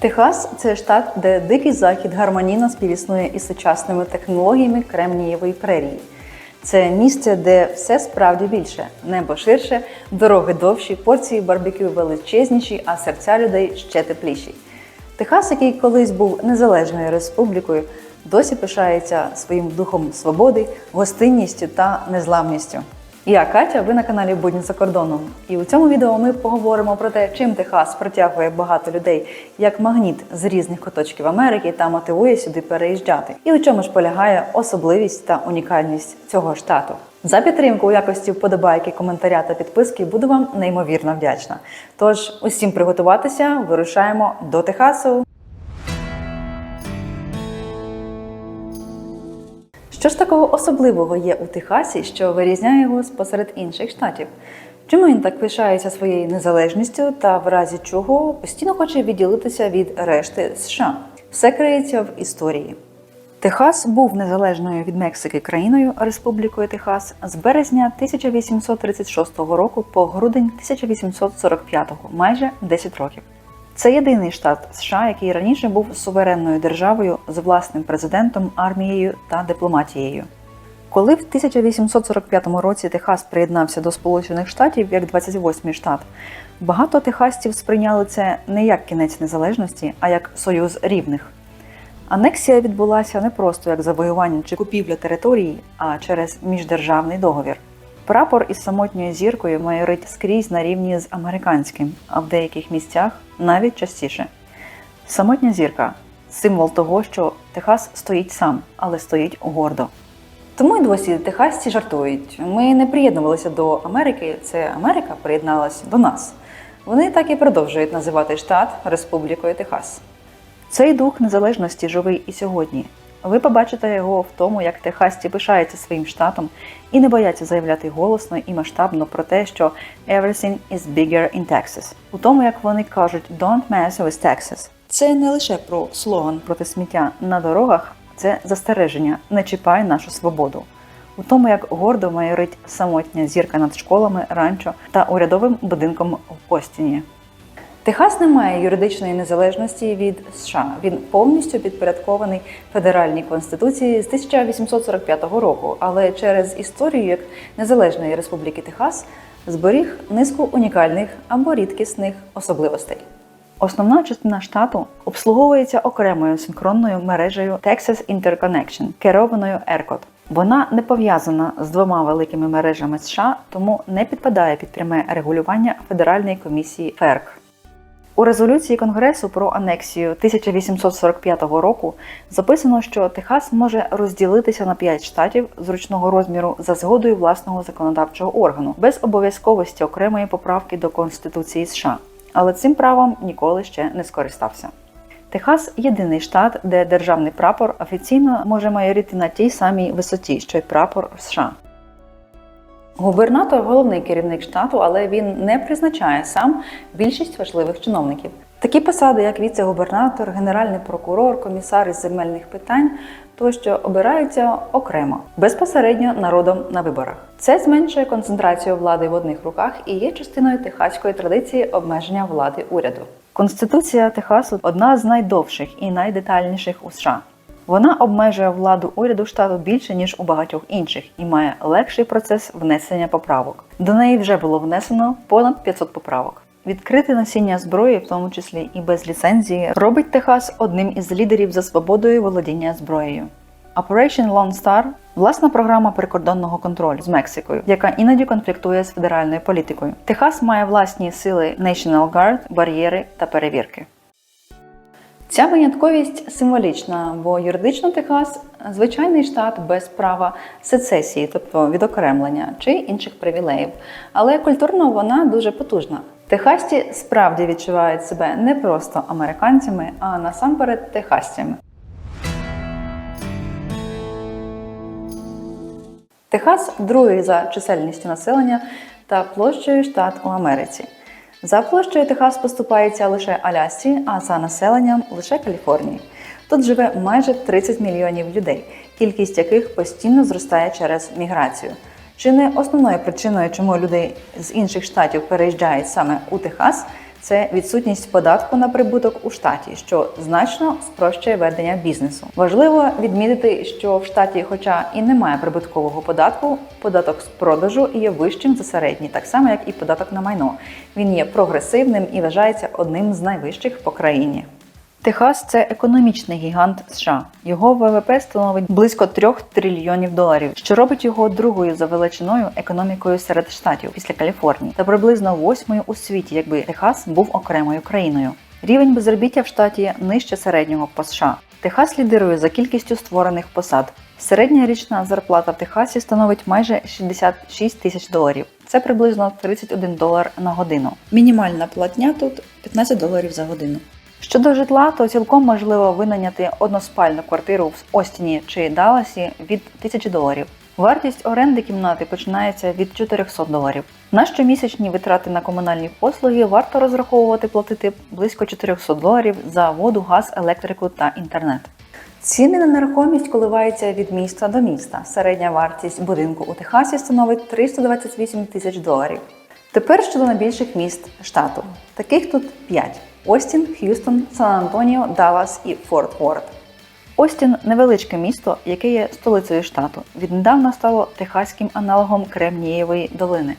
Техас це штат, де дикий захід гармонійно співіснує із сучасними технологіями Кремнієвої прерії. Це місце, де все справді більше, небо ширше, дороги довші, порції барбекю величезніші, а серця людей ще тепліші. Техас, який колись був незалежною республікою, досі пишається своїм духом свободи, гостинністю та незламністю. Я Катя, ви на каналі Будні за кордоном. І у цьому відео ми поговоримо про те, чим Техас притягує багато людей як магніт з різних куточків Америки та мотивує сюди переїжджати. І у чому ж полягає особливість та унікальність цього штату. За підтримку у якості вподобайки, коментаря та підписки буду вам неймовірно вдячна. Тож усім приготуватися, вирушаємо до Техасу. Що ж такого особливого є у Техасі, що вирізняє його посеред інших штатів? Чому він так пишається своєю незалежністю та в разі чого постійно хоче відділитися від решти США? Все криється в історії. Техас був незалежною від Мексики країною Республікою Техас з березня 1836 року по грудень 1845, майже 10 років. Це єдиний штат США, який раніше був суверенною державою з власним президентом, армією та дипломатією. Коли в 1845 році Техас приєднався до Сполучених Штатів як 28-й штат, багато техасців сприйняли це не як кінець незалежності, а як союз рівних. Анексія відбулася не просто як завоювання чи купівля території, а через міждержавний договір. Прапор із самотньою зіркою майорить скрізь на рівні з американським, а в деяких місцях навіть частіше. Самотня зірка символ того, що Техас стоїть сам, але стоїть гордо. Тому й досі техасці жартують. Ми не приєднувалися до Америки, це Америка приєдналася до нас. Вони так і продовжують називати штат Республікою Техас. Цей дух незалежності живий і сьогодні. Ви побачите його в тому, як техасці пишаються своїм штатом і не бояться заявляти голосно і масштабно про те, що everything is bigger in Texas. У тому, як вони кажуть «Don't mess with Texas». Це не лише про слоган проти сміття на дорогах, це застереження «Не чіпай нашу свободу. У тому, як гордо майорить самотня зірка над школами, ранчо та урядовим будинком в Остіні. Техас не має юридичної незалежності від США. Він повністю підпорядкований федеральній конституції з 1845 року, але через історію як незалежної республіки Техас зберіг низку унікальних або рідкісних особливостей. Основна частина штату обслуговується окремою синхронною мережею Texas Interconnection, керованою ERCOT. Вона не пов'язана з двома великими мережами США, тому не підпадає під пряме регулювання Федеральної комісії FERC. У резолюції Конгресу про анексію 1845 року записано, що Техас може розділитися на 5 штатів зручного розміру за згодою власного законодавчого органу, без обов'язковості окремої поправки до Конституції США. Але цим правом ніколи ще не скористався. Техас єдиний штат, де державний прапор офіційно може майорити на тій самій висоті, що й прапор США. Губернатор головний керівник штату, але він не призначає сам більшість важливих чиновників. Такі посади, як віце-губернатор, генеральний прокурор, комісар із земельних питань, тощо обираються окремо, безпосередньо народом на виборах. Це зменшує концентрацію влади в одних руках і є частиною техаської традиції обмеження влади уряду. Конституція Техасу одна з найдовших і найдетальніших у США. Вона обмежує владу уряду штату більше ніж у багатьох інших і має легший процес внесення поправок. До неї вже було внесено понад 500 поправок. Відкрите носіння зброї, в тому числі і без ліцензії, робить Техас одним із лідерів за свободою володіння зброєю. Operation Lone Star – власна програма прикордонного контролю з Мексикою, яка іноді конфліктує з федеральною політикою. Техас має власні сили National Guard, бар'єри та перевірки. Ця винятковість символічна, бо юридично Техас звичайний штат без права сецесії, тобто відокремлення чи інших привілеїв. Але культурно вона дуже потужна. Техасці справді відчувають себе не просто американцями, а насамперед техасцями. Техас другий за чисельністю населення та площею штат у Америці. За площею Техас поступається лише Алясці, а за населенням лише Каліфорнії. Тут живе майже 30 мільйонів людей, кількість яких постійно зростає через міграцію. Чи не основною причиною, чому люди з інших штатів переїжджають саме у Техас, це відсутність податку на прибуток у штаті, що значно спрощує ведення бізнесу. Важливо відмітити, що в штаті, хоча і немає прибуткового податку, податок з продажу є вищим за середній, так само як і податок на майно. Він є прогресивним і вважається одним з найвищих по країні. Техас це економічний гігант США. Його ВВП становить близько 3 трильйонів доларів, що робить його другою за величиною економікою серед штатів після Каліфорнії та приблизно восьмою у світі, якби Техас був окремою країною. Рівень безробіття в штаті нижче середнього по США. Техас лідирує за кількістю створених посад. Середня річна зарплата в Техасі становить майже 66 тисяч доларів. Це приблизно 31 долар на годину. Мінімальна платня тут 15 доларів за годину. Щодо житла, то цілком можливо винайняти односпальну квартиру в Остіні чи Далласі від 1000 доларів. Вартість оренди кімнати починається від 400 доларів. На щомісячні витрати на комунальні послуги варто розраховувати платити близько 400 доларів за воду, газ, електрику та інтернет. Ціни на нерухомість коливаються від міста до міста. Середня вартість будинку у Техасі становить 328 тисяч доларів. Тепер щодо найбільших міст штату. Таких тут 5: Остін, Х'юстон, Сан-Антоніо, Даллас і Форт Уорд. Остін невеличке місто, яке є столицею штату. Віднедавна стало техаським аналогом Кремнієвої долини.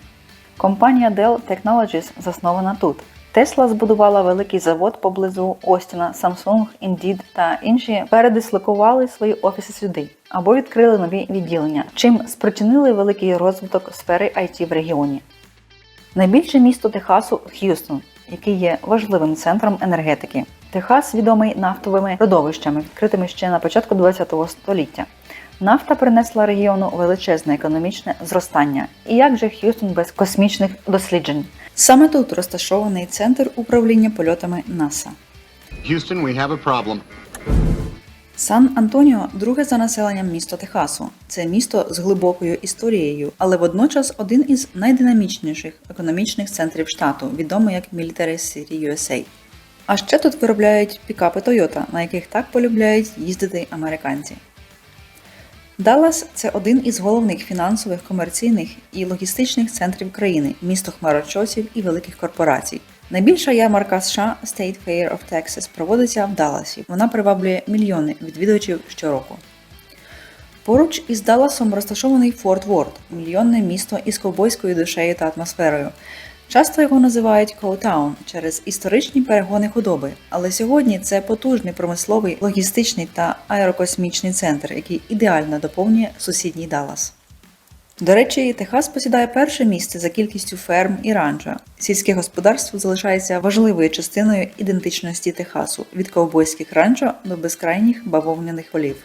Компанія Dell Technologies заснована тут. Тесла збудувала великий завод поблизу Остіна, Samsung, Indeed та інші передислокували свої офіси сюди або відкрили нові відділення, чим спричинили великий розвиток сфери IT в регіоні. Найбільше місто Техасу Х'юстон, який є важливим центром енергетики. Техас відомий нафтовими родовищами, відкритими ще на початку ХХ століття. Нафта принесла регіону величезне економічне зростання. І як же Х'юстон без космічних досліджень? Саме тут розташований центр управління польотами НАСА. Houston, we have a problem. Сан-Антоніо друге за населенням місто Техасу. Це місто з глибокою історією, але водночас один із найдинамічніших економічних центрів штату, відомий як Military City USA. А ще тут виробляють пікапи Toyota, на яких так полюбляють їздити американці. Даллас це один із головних фінансових, комерційних і логістичних центрів країни, місто хмарочосів і великих корпорацій. Найбільша ярмарка США State Fair of Texas проводиться в Далласі. Вона приваблює мільйони відвідувачів щороку. Поруч із Далласом розташований Форт Ворд – мільйонне місто із ковбойською душею та атмосферою. Часто його називають Коутаун через історичні перегони худоби, але сьогодні це потужний промисловий, логістичний та аерокосмічний центр, який ідеально доповнює сусідній Даллас. До речі, Техас посідає перше місце за кількістю ферм і ранчо. Сільське господарство залишається важливою частиною ідентичності Техасу від ковбойських ранчо до безкрайніх бавовняних полів.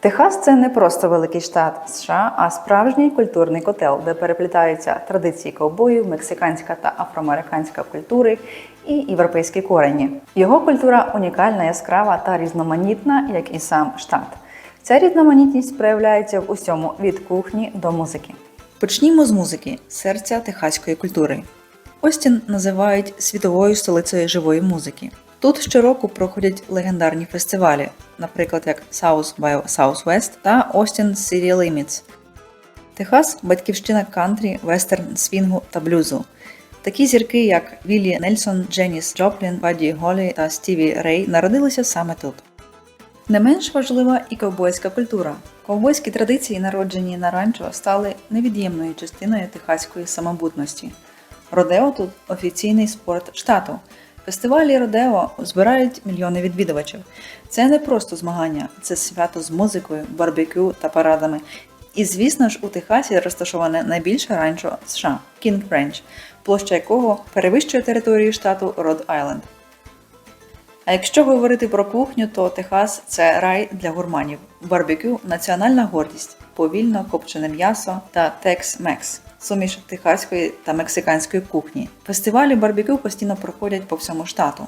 Техас це не просто великий штат США, а справжній культурний котел, де переплітаються традиції ковбоїв, мексиканська та афроамериканська культури і європейські корені. Його культура унікальна, яскрава та різноманітна, як і сам штат. Ця різноманітність проявляється в усьому від кухні до музики. Почнімо з музики серця техаської культури. Остін називають світовою столицею живої музики. Тут щороку проходять легендарні фестивалі, наприклад, як South by Southwest та Austin City Limits. Техас батьківщина кантрі, вестерн, свінгу та блюзу. Такі зірки, як Віллі Нельсон, Дженіс Джоплін, Бадді Голлі та Стіві Рей, народилися саме тут. Не менш важлива і ковбойська культура. Ковбойські традиції, народжені на ранчо, стали невід'ємною частиною техаської самобутності. Родео тут офіційний спорт штату. Фестивалі Родео збирають мільйони відвідувачів. Це не просто змагання, це свято з музикою, барбекю та парадами. І звісно ж, у Техасі розташоване найбільше ранчо США Кінг Ranch, площа якого перевищує територію штату Род Айленд. А якщо говорити про кухню, то Техас це рай для гурманів. Барбекю національна гордість, повільно копчене м'ясо та Tex-Mex – суміш техаської та мексиканської кухні. Фестивалі барбекю постійно проходять по всьому штату.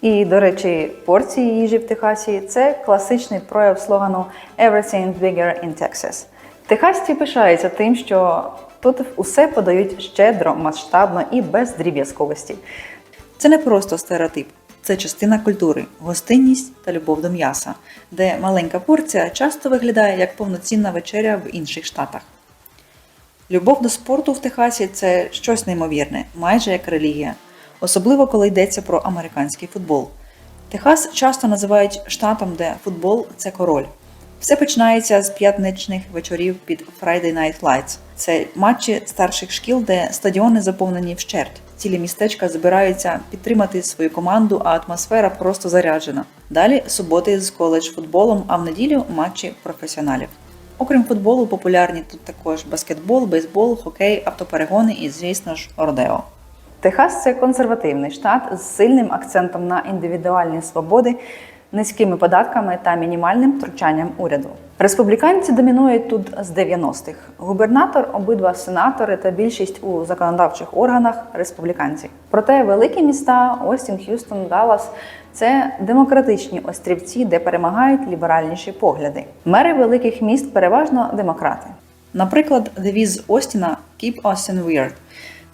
І, до речі, порції їжі в Техасі це класичний прояв слогану Everything bigger in Texas. Техасці пишаються тим, що тут усе подають щедро, масштабно і без дріб'язковості. Це не просто стереотип. це частина культури, гостинність та любов до м'яса, де маленька порція часто виглядає як повноцінна вечеря в інших штатах. Любов до спорту в Техасі це щось неймовірне, майже як релігія, особливо коли йдеться про американський футбол. Техас часто називають штатом, де футбол це король. Все починається з п'ятничних вечорів під Friday Night Lights. Це матчі старших шкіл, де стадіони заповнені вщерть. Цілі містечка збираються підтримати свою команду, а атмосфера просто заряджена. Далі суботи з коледж футболом, а в неділю матчі професіоналів. Окрім футболу, популярні тут також баскетбол, бейсбол, хокей, автоперегони і, звісно ж, родео. Техас це консервативний штат з сильним акцентом на індивідуальні свободи, низькими податками та мінімальним втручанням уряду. Республіканці домінують тут з 90-х. Губернатор, обидва сенатори та більшість у законодавчих органах республіканці. Проте великі міста Остін, Х'юстон, Даллас – це демократичні острівці, де перемагають ліберальніші погляди. Мери великих міст переважно демократи. Наприклад, девіз Остіна Keep Austin Weird.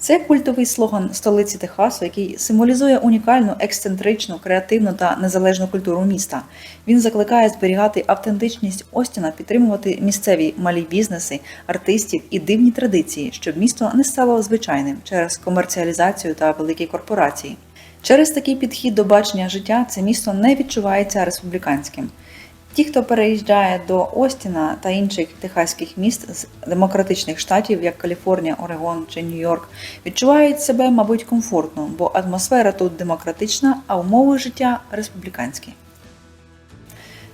Це культовий слоган столиці Техасу, який символізує унікальну, ексцентричну, креативну та незалежну культуру міста. Він закликає зберігати автентичність Остіна, підтримувати місцеві малі бізнеси, артистів і дивні традиції, щоб місто не стало звичайним через комерціалізацію та великі корпорації. Через такий підхід до бачення життя це місто не відчувається республіканським. Ті, хто переїжджає до Остіна та інших техаських міст з демократичних штатів, як Каліфорнія, Орегон чи Нью-Йорк, відчувають себе, мабуть, комфортно, бо атмосфера тут демократична, а умови життя республіканські.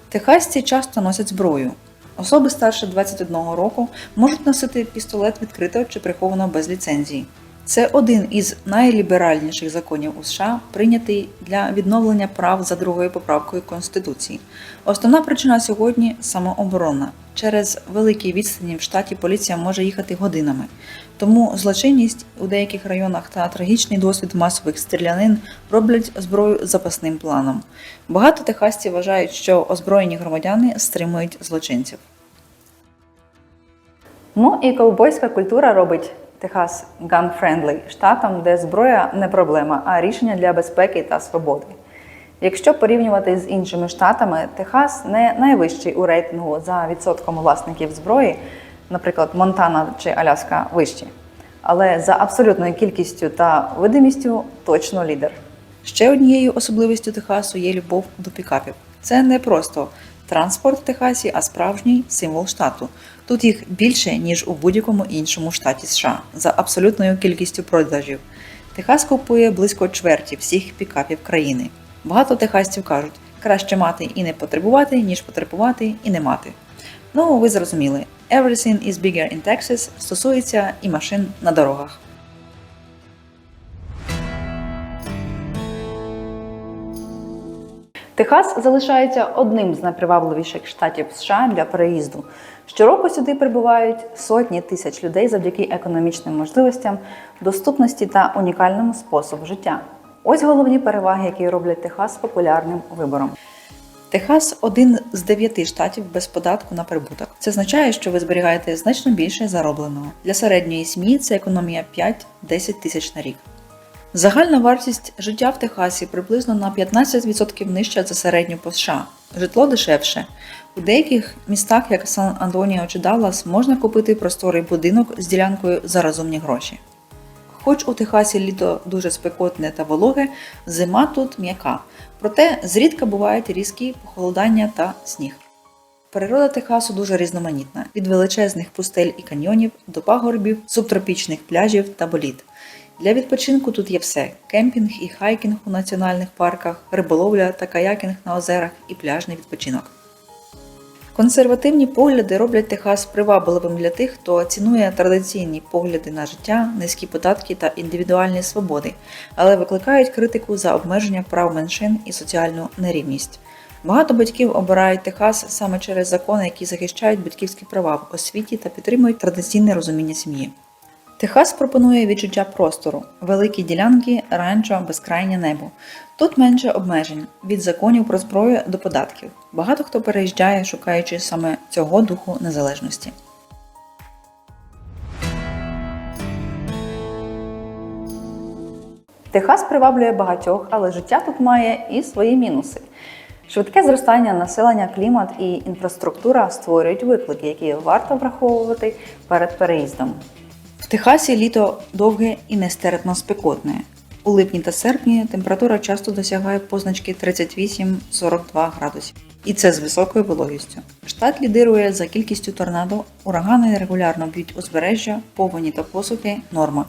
Техасці часто носять зброю. Особи старше 21 року можуть носити пістолет відкрито чи приховано без ліцензії. Це один із найліберальніших законів у США, прийнятий для відновлення прав за другою поправкою Конституції. Основна причина сьогодні самооборона. Через великі відстані в штаті поліція може їхати годинами. Тому злочинність у деяких районах та трагічний досвід масових стрілянин роблять зброю запасним планом. Багато техасців вважають, що озброєні громадяни стримують злочинців. Ну і ковбойська культура робить Техас gun-friendly штатом, де зброя не проблема, а рішення для безпеки та свободи. Якщо порівнювати з іншими штатами, Техас не найвищий у рейтингу за відсотком власників зброї, наприклад, Монтана чи Аляска вищі, але за абсолютною кількістю та видимістю точно лідер. Ще однією особливістю Техасу є любов до пікапів. Це не просто транспорт в Техасі, а справжній символ штату. Тут їх більше, ніж у будь-якому іншому штаті США за абсолютною кількістю продажів. Техас купує близько чверті всіх пікапів країни. Багато техасців кажуть, краще мати і не потребувати, ніж потребувати і не мати. Ну, ви зрозуміли, everything is bigger in Texas стосується і машин на дорогах. Техас залишається одним з найпривабливіших штатів США для переїзду. Щороку сюди прибувають сотні тисяч людей завдяки економічним можливостям, доступності та унікальному способу життя. Ось головні переваги, які роблять Техас популярним вибором. Техас один з дев'яти штатів без податку на прибуток. Це означає, що ви зберігаєте значно більше заробленого. Для середньої сім'ї це економія 5-10 тисяч на рік. Загальна вартість життя в Техасі приблизно на 15% нижча за середню по США. Житло дешевше. У деяких містах, як Сан Антоніо чи Даллас, можна купити просторий будинок з ділянкою за розумні гроші. Хоч у Техасі літо дуже спекотне та вологе, зима тут м'яка. Проте зрідка бувають різкі похолодання та сніг. Природа Техасу дуже різноманітна: від величезних пустель і каньйонів до пагорбів, субтропічних пляжів та боліт. Для відпочинку тут є все: кемпінг і хайкінг у національних парках, риболовля та каякінг на озерах і пляжний відпочинок. Консервативні погляди роблять Техас привабливим для тих, хто цінує традиційні погляди на життя, низькі податки та індивідуальні свободи, але викликають критику за обмеження прав меншин і соціальну нерівність. Багато батьків обирають Техас саме через закони, які захищають батьківські права в освіті та підтримують традиційне розуміння сім'ї. Техас пропонує відчуття простору, великі ділянки, ранчо, безкрайнє небо. Тут менше обмежень від законів про зброю до податків. Багато хто переїжджає, шукаючи саме цього духу незалежності. Техас приваблює багатьох, але життя тут має і свої мінуси. Швидке зростання населення, клімат і інфраструктура створюють виклики, які варто враховувати перед переїздом. В Техасі літо довге і нестерпно спекотне. У липні та серпні температура часто досягає позначки 38-42 градусів. І це з високою вологістю. Штат лідирує за кількістю торнадо, урагани регулярно б'ють узбережжя, повені та посухи норма.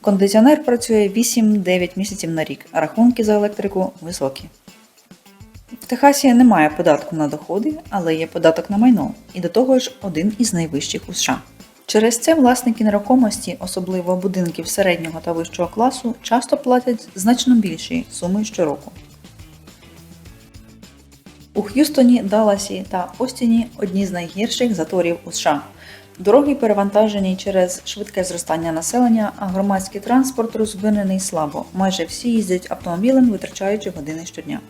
Кондиціонер працює 8-9 місяців на рік, рахунки за електрику високі. В Техасі немає податку на доходи, але є податок на майно, і до того ж один із найвищих у США. Через це власники нерухомості, особливо будинків середнього та вищого класу, часто платять значно більші суми щороку. У Х'юстоні, Далласі та Остіні одні з найгірших заторів у США. Дороги перевантажені через швидке зростання населення, а громадський транспорт розвинений слабо. Майже всі їздять автомобілем, витрачаючи години щодня.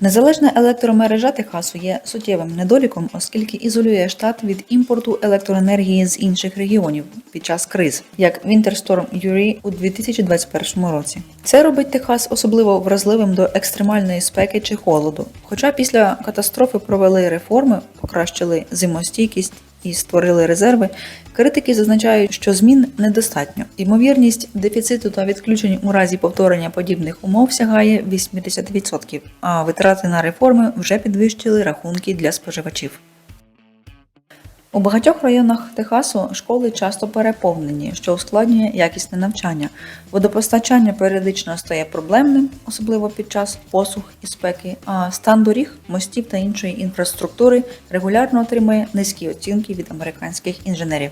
Незалежна електромережа Техасу є суттєвим недоліком, оскільки ізолює штат від імпорту електроенергії з інших регіонів під час криз, як Вінтерсторм Юрі у 2021 році. Це робить Техас особливо вразливим до екстремальної спеки чи холоду. Хоча після катастрофи провели реформи, покращили зимостійкість і створили резерви, критики зазначають, що змін недостатньо. Ймовірність дефіциту та відключень у разі повторення подібних умов сягає 80%, а витрати на реформи вже підвищили рахунки для споживачів. У багатьох районах Техасу школи часто переповнені, що ускладнює якісне навчання. Водопостачання періодично стає проблемним, особливо під час посух і спеки, а стан доріг, мостів та іншої інфраструктури регулярно отримує низькі оцінки від американських інженерів.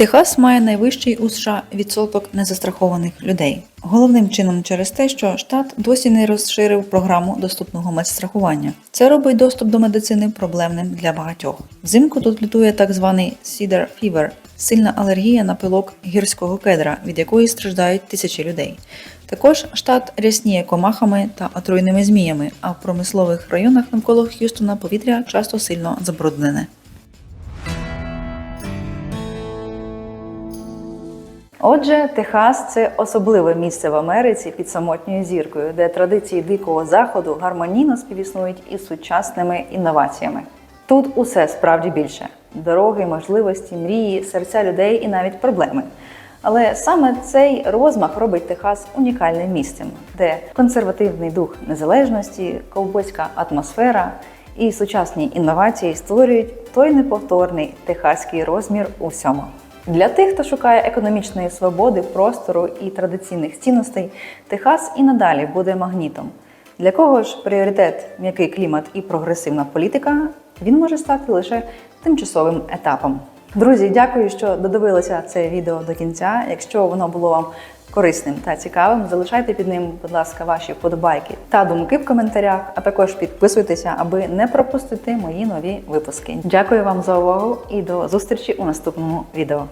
Техас має найвищий у США відсоток незастрахованих людей. Головним чином через те, що штат досі не розширив програму доступного медстрахування. Це робить доступ до медицини проблемним для багатьох. Взимку тут лютує так званий Cedar Fever – сильна алергія на пилок гірського кедра, від якої страждають тисячі людей. Також штат рясніє комахами та отруйними зміями, а в промислових районах навколо Х'юстона повітря часто сильно забруднене. Отже, Техас це особливе місце в Америці під самотньою зіркою, де традиції дикого заходу гармонійно співіснують із сучасними інноваціями. Тут усе справді більше: дороги, можливості, мрії, серця людей і навіть проблеми. Але саме цей розмах робить Техас унікальним місцем, де консервативний дух незалежності, ковбойська атмосфера і сучасні інновації створюють той неповторний техаський розмір у всьому. Для тих, хто шукає економічної свободи, простору і традиційних цінностей, Техас і надалі буде магнітом. Для кого ж пріоритет м'який клімат і прогресивна політика, він може стати лише тимчасовим етапом. Друзі, дякую, що додивилися це відео до кінця. Якщо воно було вам корисним та цікавим, залишайте під ним, будь ласка, ваші вподобайки та думки в коментарях, а також підписуйтеся, аби не пропустити мої нові випуски. Дякую вам за увагу і до зустрічі у наступному відео.